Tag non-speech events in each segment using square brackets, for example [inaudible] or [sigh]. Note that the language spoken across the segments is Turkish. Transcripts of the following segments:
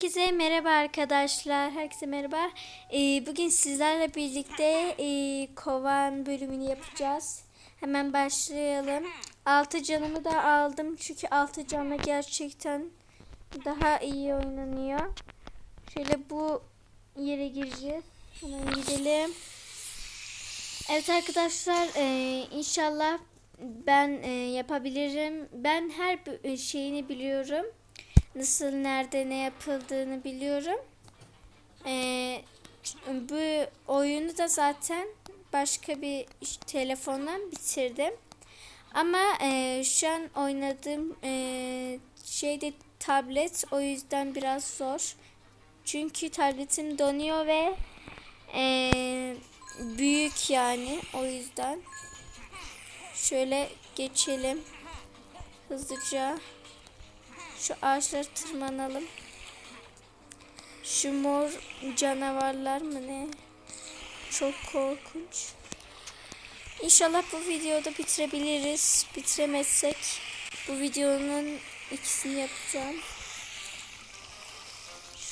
Herkese merhaba arkadaşlar. Herkese merhaba. Ee, bugün sizlerle birlikte e, kovan bölümünü yapacağız. Hemen başlayalım. Altı canımı da aldım. Çünkü altı canla gerçekten daha iyi oynanıyor. Şöyle bu yere gireceğiz. Hemen gidelim. Evet arkadaşlar e, inşallah ben e, yapabilirim. Ben her şeyini biliyorum nasıl nerede ne yapıldığını biliyorum. Ee, bu oyunu da zaten başka bir telefondan bitirdim. Ama e, şu an oynadığım e, şeyde tablet o yüzden biraz zor. Çünkü tabletim donuyor ve e, büyük yani o yüzden. Şöyle geçelim hızlıca. Şu ağaçlara tırmanalım. Şu mor canavarlar mı ne? Çok korkunç. İnşallah bu videoda bitirebiliriz. Bitiremezsek bu videonun ikisini yapacağım.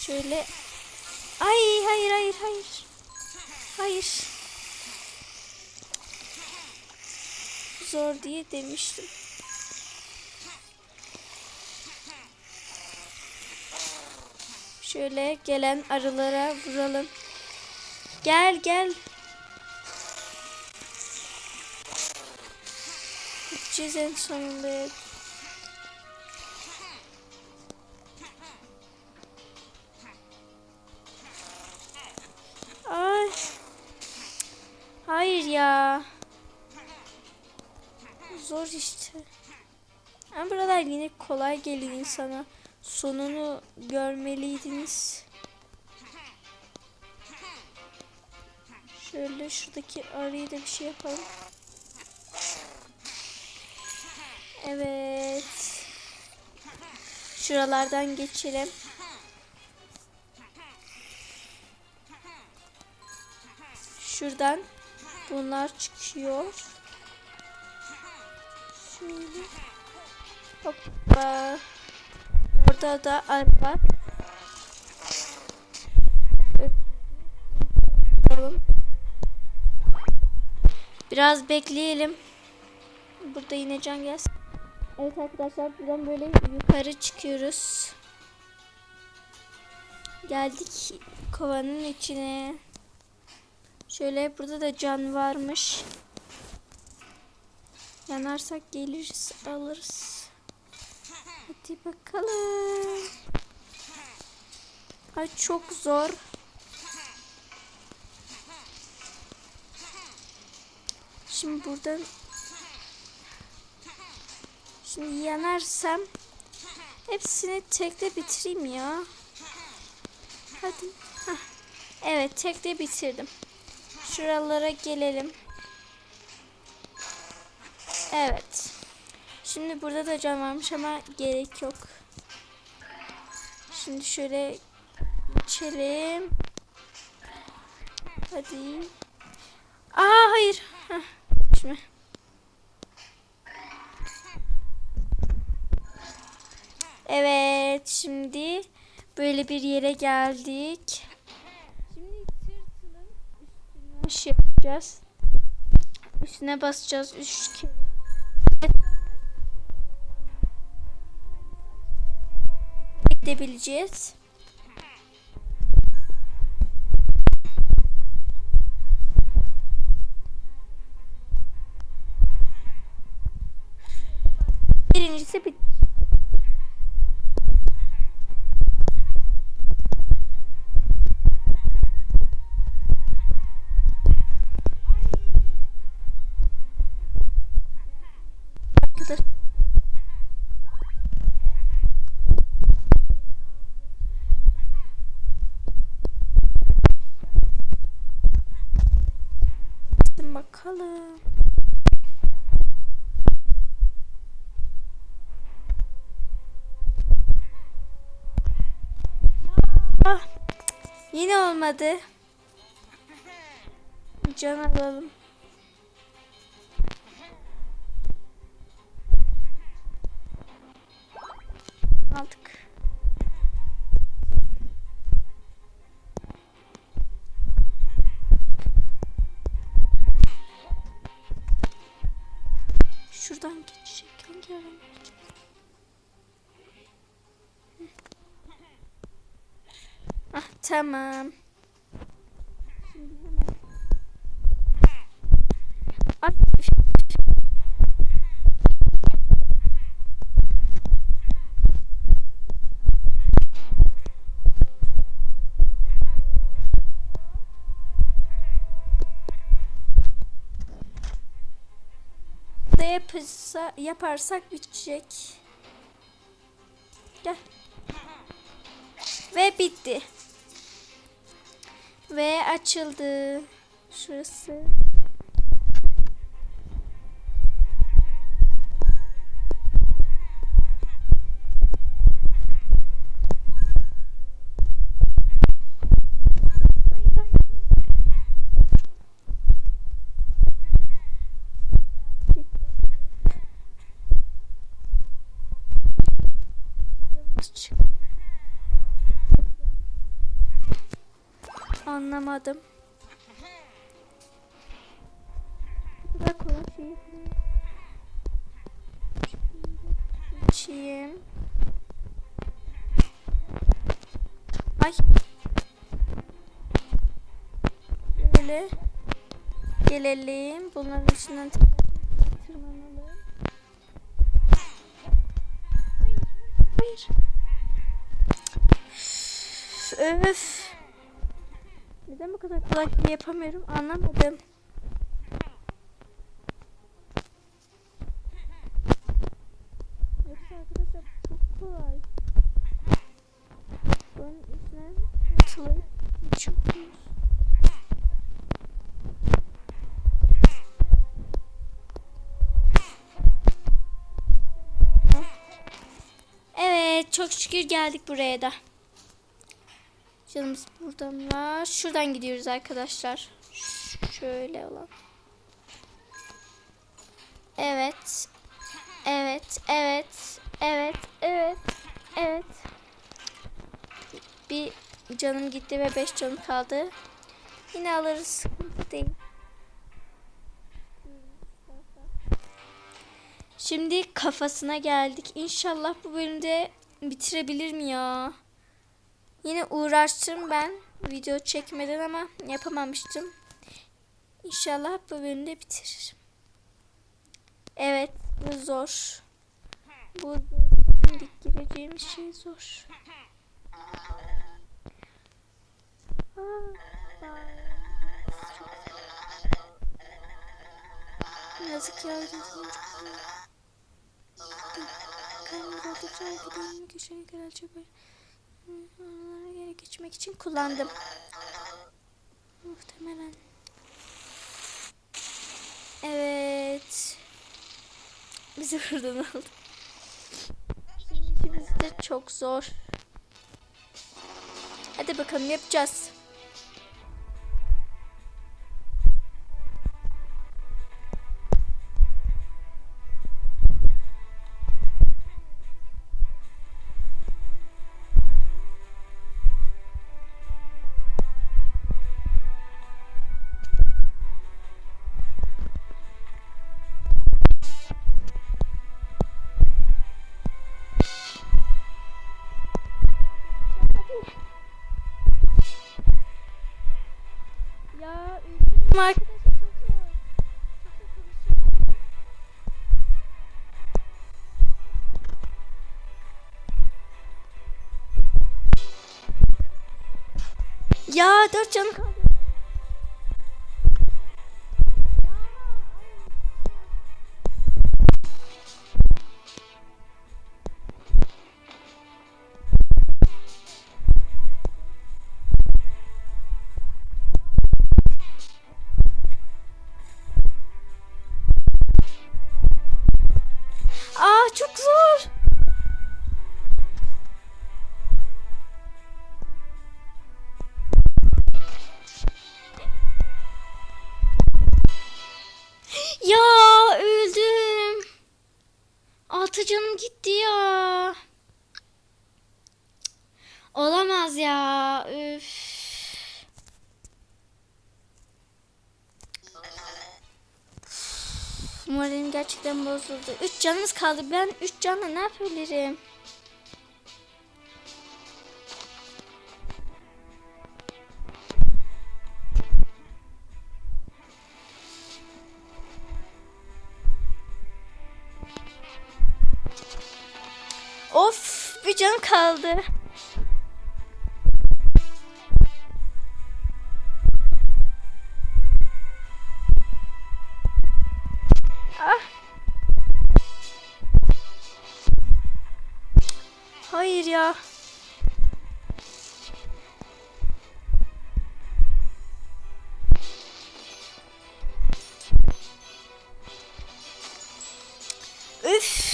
Şöyle. Ay hayır hayır hayır. Hayır. Zor diye demiştim. Şöyle gelen arılara vuralım. Gel gel. Gideceğiz en sonunda. Ay. Hayır ya. Zor işte. Ama buralar yine kolay geliyor insana. Sonunu görmeliydiniz. Şöyle şuradaki arayı da bir şey yapalım. Evet. Şuralardan geçelim. Şuradan bunlar çıkıyor. Şöyle. Hoppa. Orada da var. Bakalım. Biraz bekleyelim. Burada yine can gelsin. Evet arkadaşlar buradan böyle yukarı çıkıyoruz. Geldik kovanın içine. Şöyle burada da can varmış. Yanarsak geliriz alırız. Hadi bakalım. Ay çok zor. Şimdi buradan Şimdi yanarsam hepsini tekte bitireyim ya. Hadi. Hah. Evet tekte bitirdim. Şuralara gelelim. Evet. Şimdi burada da can varmış ama gerek yok. Şimdi şöyle geçelim. Hadi. Aa hayır. Heh, şimdi. Evet şimdi böyle bir yere geldik. Şimdi tırtılın üstüne şey yapacağız. Üstüne basacağız üç kere. Gidebileceğiz. Birincisi bit. Arkadaş Alalım hadi. Can alalım. Aldık. Şuradan geçecek hangi yerden Ah tamam. Da yapırsa, yaparsak bitecek. Gel. Ve bitti. Ve açıldı. Şurası. Anlamadım. Bu da kolay şey. Çiğim. Ay. Böyle. Gelelim. Bunların içinden tırmanalım. Hayır. Hayır. Öf. Neden bu kadar kolay şey yapamıyorum anlamadım. Yoksa arkadaşlar çok kolay. Bunun içine atlayıp çıkıyoruz. Evet çok şükür geldik buraya da. Canımız buradan var. Şuradan gidiyoruz arkadaşlar. Şöyle olan. Evet. Evet, evet, evet, evet, evet. Bir canım gitti ve beş canım kaldı. Yine alırız. Değil. Şimdi kafasına geldik. İnşallah bu bölümde bitirebilirim ya. Yine uğraştım ben video çekmeden ama yapamamıştım. İnşallah bu bölümde bitiririm. Evet bu zor. Bu. Şimdi gireceğim şey zor. Aa. Yazık ya. Kaynağı oldukça gidelim. Köşeye kadar çöpe. Geri geçmek için kullandım. Muhtemelen. Evet. Bizi buradan aldı. İşimiz de çok zor. Hadi bakalım yapacağız. Arkadaşlar. Ya dört canım çok zor. Moralim gerçekten bozuldu. 3 canımız kaldı. Ben 3 canla ne yapabilirim? Of bir canım kaldı. Ah. Hayır ya. Üf.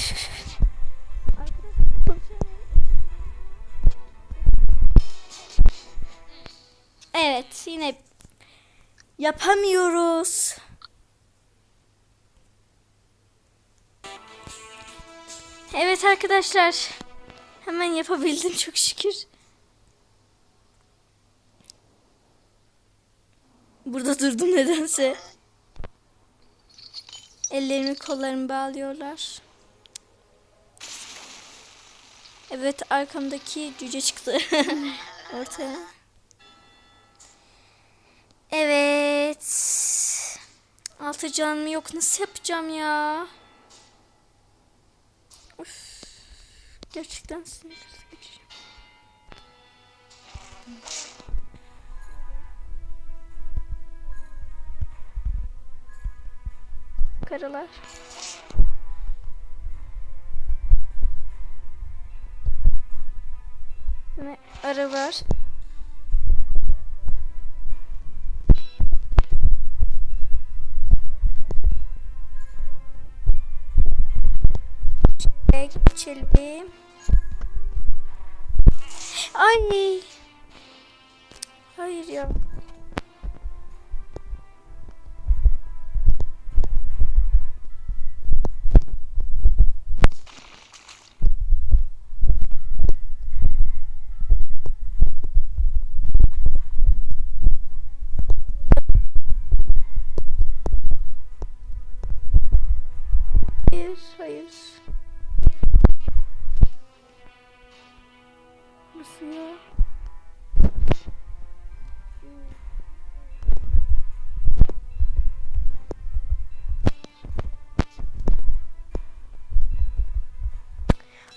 Evet yine yapamıyoruz. Evet arkadaşlar. Hemen yapabildim [laughs] çok şükür. Burada durdum nedense. Ellerimi kollarımı bağlıyorlar. Evet arkamdaki cüce çıktı [laughs] ortaya. Evet. Altı canım yok nasıl yapacağım ya? Gerçekten sinir geçeceğim. Karalar. Yine arı var. Geçelim. Ay. Hayır ya.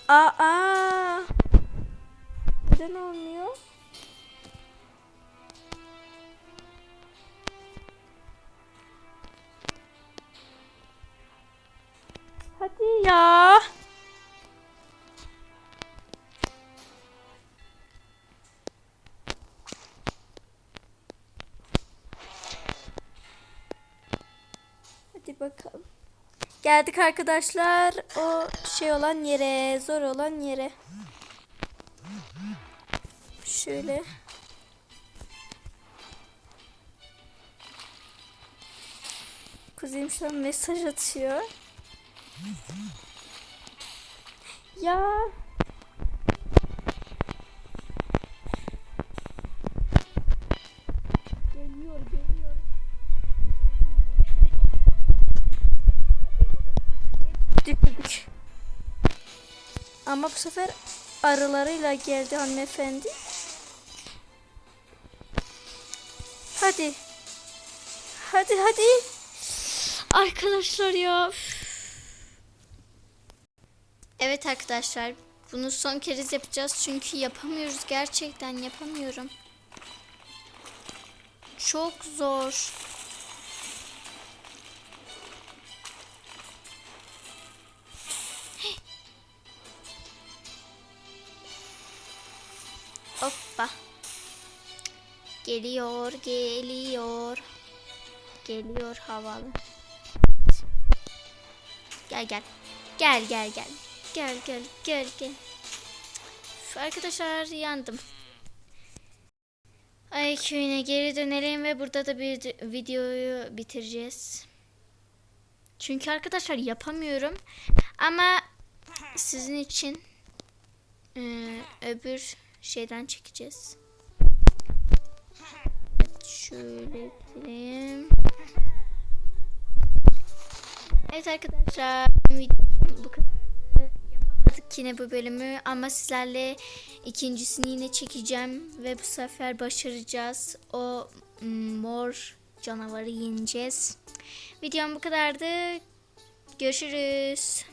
Aa! Neden olmuyor? Hadi ya. Hadi bakalım. Geldik arkadaşlar o şey olan yere, zor olan yere. Şöyle. Kuzeyim şu an mesaj atıyor. Ya. Ama bu sefer arılarıyla geldi hanımefendi. Hadi. Hadi hadi. Arkadaşlar ya. Evet arkadaşlar. Bunu son kez yapacağız. Çünkü yapamıyoruz. Gerçekten yapamıyorum. Çok zor. Hoppa. Geliyor, geliyor. Geliyor havalı. Gel gel. Gel gel gel. Gel gel gel gel. Üf, arkadaşlar yandım. Ay köyüne geri dönelim ve burada da bir videoyu bitireceğiz. Çünkü arkadaşlar yapamıyorum. Ama sizin için e, öbür şeyden çekeceğiz. Evet, şöyle gidelim. Evet arkadaşlar bu kadardı. Yapamadık yine bu bölümü ama sizlerle ikincisini yine çekeceğim ve bu sefer başaracağız. O mor canavarı yeneceğiz. Videom bu kadardı. Görüşürüz.